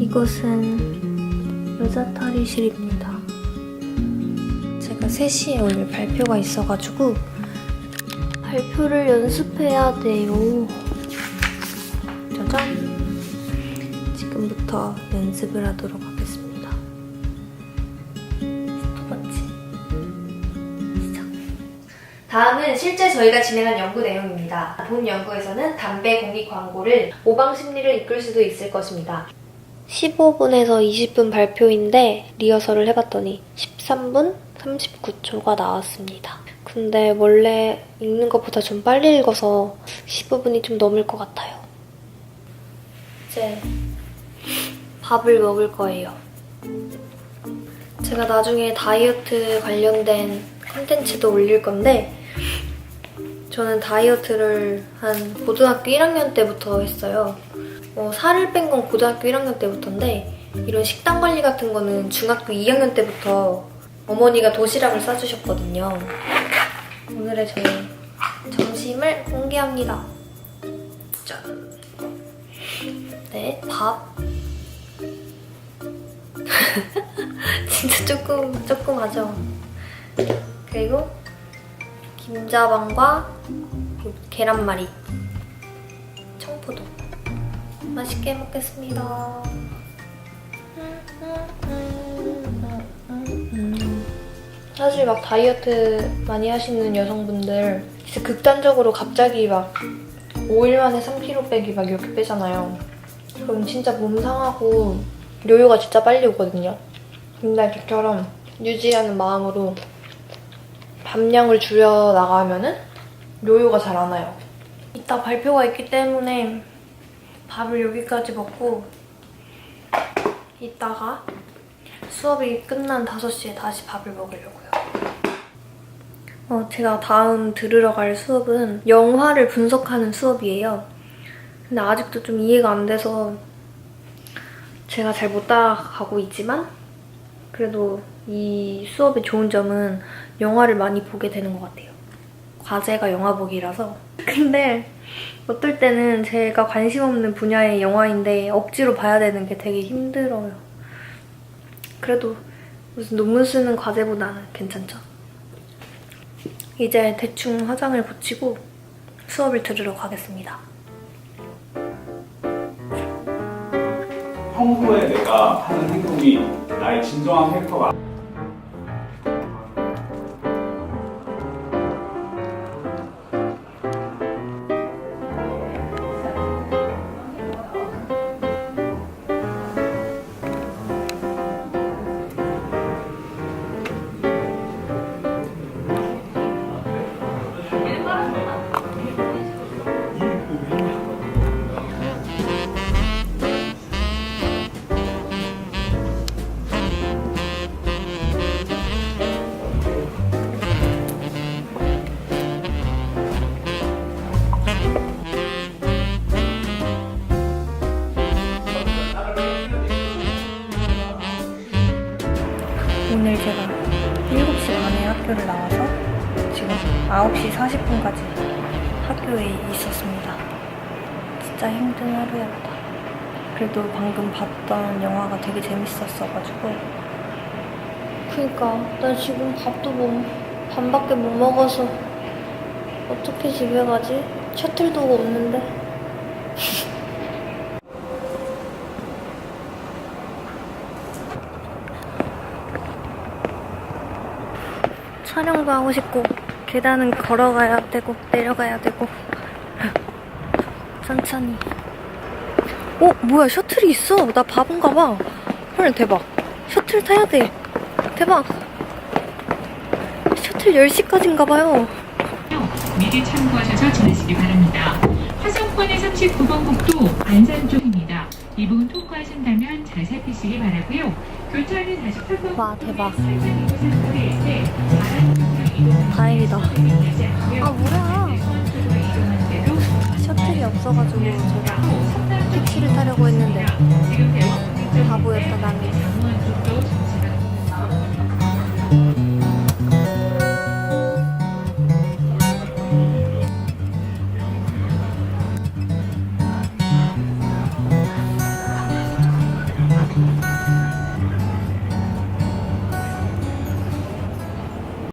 이곳은 여자 탈의실입니다. 제가 3시에 오늘 발표가 있어가지고 발표를 연습해야 돼요. 짜잔! 지금부터 연습을 하도록 하겠습니다. 스톱워치 시작! 다음은 실제 저희가 진행한 연구 내용입니다. 본 연구에서는 담배 공기 광고를 모방 심리를 이끌 수도 있을 것입니다. 15분에서 20분 발표인데 리허설을 해봤더니 13분 39초가 나왔습니다. 근데 원래 읽는 것보다 좀 빨리 읽어서 15분이 좀 넘을 것 같아요. 이제 밥을 먹을 거예요. 제가 나중에 다이어트 관련된 컨텐츠도 올릴 건데 저는 다이어트를 한 고등학교 1학년 때부터 했어요. 어, 살을 뺀 건 고등학교 1학년 때부터인데 이런 식단 관리 같은 거는 중학교 2학년 때부터 어머니가 도시락을 싸주셨거든요. 오늘의 저희 점심을 공개합니다. 짠. 네, 밥. 진짜 조금 조금 하죠. 그리고 김자반과 계란말이, 청포도. 맛있게 먹겠습니다. 사실 막 다이어트 많이 하시는 여성분들 진짜 극단적으로 갑자기 막 5일 만에 3kg 빼기 막 이렇게 빼잖아요. 그럼 진짜 몸 상하고 요요가 진짜 빨리 오거든요. 근데 저처럼 유지하는 마음으로 밥량을 줄여 나가면은 요요가 잘 안 와요. 이따 발표가 있기 때문에 밥을 여기까지 먹고 이따가 수업이 끝난 5시에 다시 밥을 먹으려고요. 어, 제가 다음 들으러 갈 수업은 영화를 분석하는 수업이에요. 근데 아직도 좀 이해가 안 돼서 제가 잘 못 따라가고 있지만 그래도 이 수업의 좋은 점은 영화를 많이 보게 되는 것 같아요. 과제가 영화 보기라서. 근데 어떨 때는 제가 관심 없는 분야의 영화인데 억지로 봐야 되는 게 되게 힘들어요. 그래도 무슨 논문 쓰는 과제보다는 괜찮죠. 이제 대충 화장을 고치고 수업을 들으러 가겠습니다. 평소에 내가 하는 행동이 나의 진정한 캐릭터가 7시 반에 학교를 나와서 지금 9시 40분까지 학교에 있었습니다. 진짜 힘든 하루였다. 그래도 방금 봤던 영화가 되게 재밌었어가지고. 그니까, 나 지금 밥도 못, 반밖에 못 먹어서 어떻게 집에 가지? 셔틀도가 없는데. 촬영도 하고 싶고 계단은 걸어가야 되고 내려가야 되고 천천히 어? 뭐야 셔틀이 있어 나 바본가 봐헐 대박 셔틀 타야 돼 대박 셔틀 10시까지인가 봐요 미리 참고하셔서 지내시기 바랍니다. 화성권의 39번 국도 안산 쪽입니다. 이 부분 통과하신다면 잘 살피시기 바라고요. 교차하는 48번 와, 대박. 다행이다. 아 뭐야 없어가지고 제가 택시를 타려고 했는데